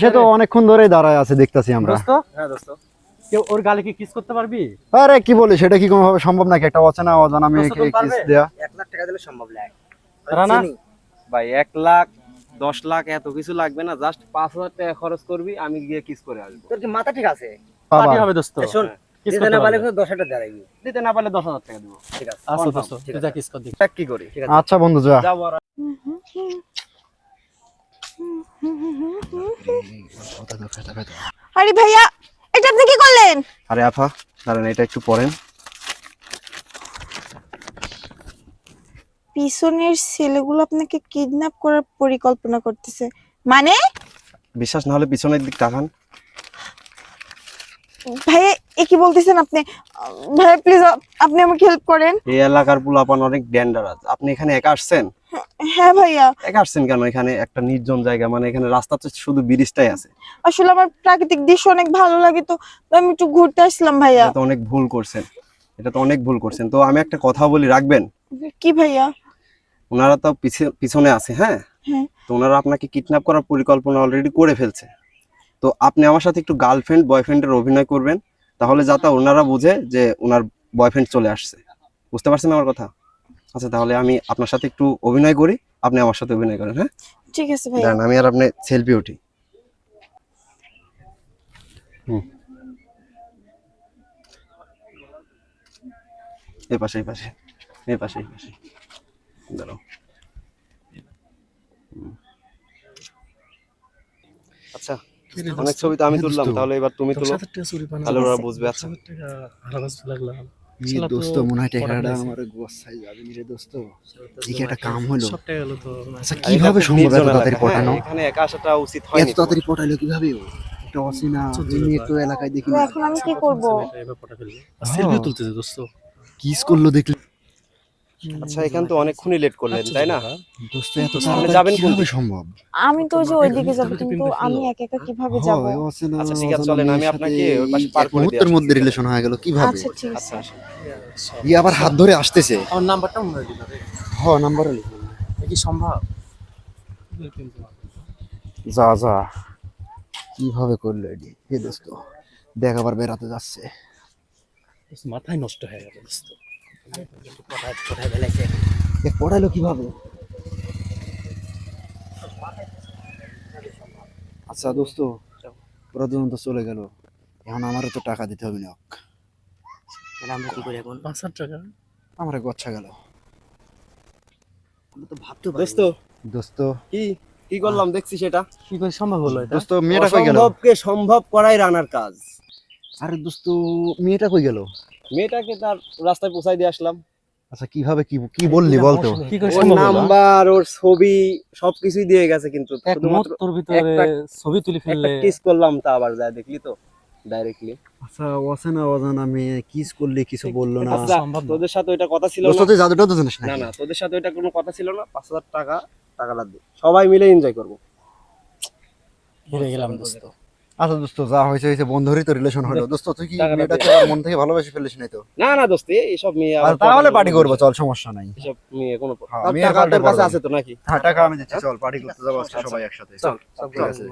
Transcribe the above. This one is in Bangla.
সে তো অনেকক্ষণ ধরেই দাঁড়ায় আছে দেখতাছি আমরা। হ্যাঁ দোস্ত। কেউ ওর গালে কি কিস করতে পারবি? আরে কি বলি সেটা কি কোনোভাবে সম্ভব নাকি? একটা অচেনা অজানা মেয়েকে কিস দেয়া। এক লাখ টাকা দিলে সম্ভব লাগে রানা? ভাই এক লাখ দশ লাখ এত কিছু লাগবে না। জাস্ট পাঁচ হাজার টাকা খরচ করবি আমি গিয়ে কিস করে আসব। তোর কি মাথা ঠিক আছে? পার্টি হবে দোস্ত। এ শোন কিস দিতে না পারলে টাকা দিতে না পারলে দশ হাজার টাকা দিব। ঠিক আছে আচ্ছা দোস্ত তুই যা কিস কর দেখি। কি করি। আচ্ছা বন্ধু যা। যাব আর ভাইয়া এটা আপনি কি করলেন? আরে আফা দাঁড়ান এটা একটু পড়েন পিছনের ছেলেগুলো আপনাকে কিডন্যাপ করার পরিকল্পনা করতেছে। মানে? বিশ্বাস না হলে পিছনের দিক তাকান ভাইয়া এ কি বলতেছেন আপনি? ভাইয়া প্লিজ আপনি আমাকে হেল্প করেন। এই এলাকার পোলাপান অনেক ডেন্ডারাস আপনি এখানে একা আসছেন? হ্যাঁ ভাইয়া। একা আসছেন কেন? এখানে একটা নির্জন জায়গা মানে এখানে রাস্তা তো শুধু ব্রিজটাই আছে। আসলে আমার প্রাকৃতিক দৃশ্য অনেক ভালো লাগে তো আমি একটু ঘুরতে আসলাম ভাইয়া। তো অনেক ভুল করছেন। এটা তো অনেক ভুল করছেন। তো আমি একটা কথা বলি রাখবেন? কি ভাইয়া? ওনারা তো পিছনে আছে হ্যাঁ? হ্যাঁ। তো ওনারা আপনাকে কিডন্যাপ করার পরিকল্পনা অলরেডি করে ফেলছে। তো আপনি আমার সাথে একটু গার্লফ্রেন্ড বয়ফ্রেন্ডের অভিনয় করবেন তাহলে যাতে ওনারা বুঝে যে ওনার বয়ফ্রেন্ড চলে আসছে। বুঝতে পারছেন আমার কথা? আচ্ছা তাহলে আমি আপনার সাথে একটু অভিনয় করি। আপনি আমার সাথে অভিনয় করেন হ্যাঁ? ঠিক আছে ভাইয়া। দাঁড়ান আমি আর আপনি সেলফি উঠি। হুম। এই পাশে এই পাশে এই পাশে এই পাশে। দাঁড়াও। হুম। আচ্ছা অনেক ছবি তো আমি তুললাম তাহলে এবার তুমি তুলো। তাহলে ওরা বুঝবে আচ্ছা। দোস্ত মনে হয় টাকাটা আমার গোসাই যাবে রে দোস্ত। এই কি একটা কাম হলো। আচ্ছা কীভাবে এটা সম্ভব এত তাড়াতাড়ি পটানো? এখানে একা আসাটা উচিত এত তাড়াতাড়ি পটাইলো কীভাবে? একটা অচেনা তো এলাকায় দেখি এখন আমি কি করব? সেলফি তুলতেছে দোস্ত। কিস করল দেখলি? আচ্ছা এখানে তো অনেকক্ষণই লেট করলেন তাই না? দোস্ত এত আপনি তাড়াতাড়ি যাবেন কোন কীভাবে সম্ভব? আমি তো যে ওইদিকে যাব কিন্তু আমি একা একা কীভাবে যাব? আচ্ছা, ঠিক আছে, চলেন, আমি আপনাকে ওই পাশে পার করে মুহূর্তের মধ্যে রিলেশন হয়ে গেল কীভাবে? আচ্ছা ঠিক আছে। আচ্ছা ই আবার হাত ধরে আসতেছে। আমার নাম্বারটা মনে হয় নাম্বার এ কি সম্ভব? যা যা। কীভাবে করল এটি? হে দোস্ত দেখ আবার বেড়াতে যাচ্ছে। মাথায় নষ্ট হয়ে গেল দোস্ত। এ পড়াইলো কীভাবে? আচ্ছা দোস্ত ওরা দুজন তো চলে গেল। এখন আমারও তো টাকা দিতে হবে না তাহলে আমরা কি করি এখন? পাঁচ হাজার টাকা। আমার গচ্ছা গেল। আমরা তো ভাবতে পারি দোস্ত দোস্ত। কি কি করলাম দেখছি সেটা? কি করে সম্ভব হলো এটা? দোস্ত মেয়েটা কই গেল? সম্ভব করাই রানার কাজ। আরে দোস্ত মেয়েটা কই গেল? মেয়েটাকে তার রাস্তায় পৌঁছাই দিয়ে আসলাম। আচ্ছা কীভাবে কি কি বললি বলতো? কি ওর নাম্বার ওর ছবি সবকিছুই দিয়ে গেছে কিন্তু। শুধুমাত্র ভিতরে ছবি তুলে একটা ফেললে কিস করলাম তা আবার যায় দেখলি তো ডাইরেক্টলি আচ্ছা অচেনা অজানা মেয়ে কিস করলে কিছু বলল না? আচ্ছা, সম্ভব না। তোদের সাথে ওইটা কথা ছিল দোস্ত না? তুই জাদুটা তো জানিস না না না তোদের সাথে ওইটা কোনো কথা ছিল না পাঁচ হাজার টাকা টাকা লাগবে। সবাই মিলে এনজয় করব। হেরে গেলাম দোস্ত। আচ্ছা দোস্ত যা হয়েছে হয়েছে বন্ধুরই তো রিলেশন হলো। দোস্ত তুই কি মেয়েটাকে মন থেকে ভালোবেসে ফেলিস নাই তো? না না দোস্ত এইসব মেয়ে তাহলে পার্টি করব। চল সমস্যা নাই। এসব মেয়ে কোনো হ্যাঁ, টাকা কাছে আছে তো নাকি? হ্যাঁ টাকা আমি দিচ্ছি চল পার্টি করতে যাব সবাই একসাথে। চল, সব ঠিক আছে।